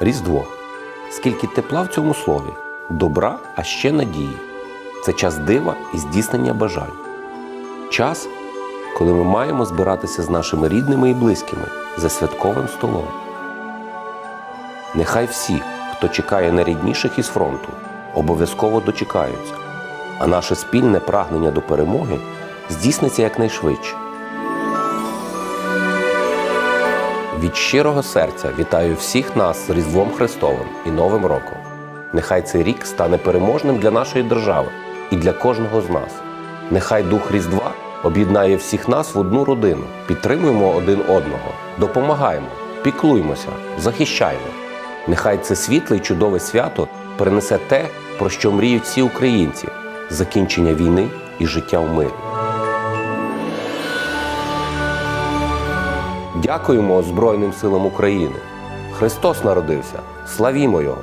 Різдво. Скільки тепла в цьому слові, добра, а ще надії. Це час дива і здійснення бажань. Час, коли ми маємо збиратися з нашими рідними і близькими за святковим столом. Нехай всі, хто чекає на рідніших із фронту, обов'язково дочекаються, а наше спільне прагнення до перемоги здійсниться якнайшвидше. Від щирого серця вітаю всіх нас з Різдвом Христовим і Новим роком. Нехай цей рік стане переможним для нашої держави і для кожного з нас. Нехай Дух Різдва об'єднає всіх нас в одну родину. Підтримуємо один одного, допомагаємо, піклуймося, захищаємо. Нехай це світле й чудове свято принесе те, про що мріють всі українці закінчення війни і життя в мирі. Дякуємо Збройним силам України. Христос народився. Славімо Його!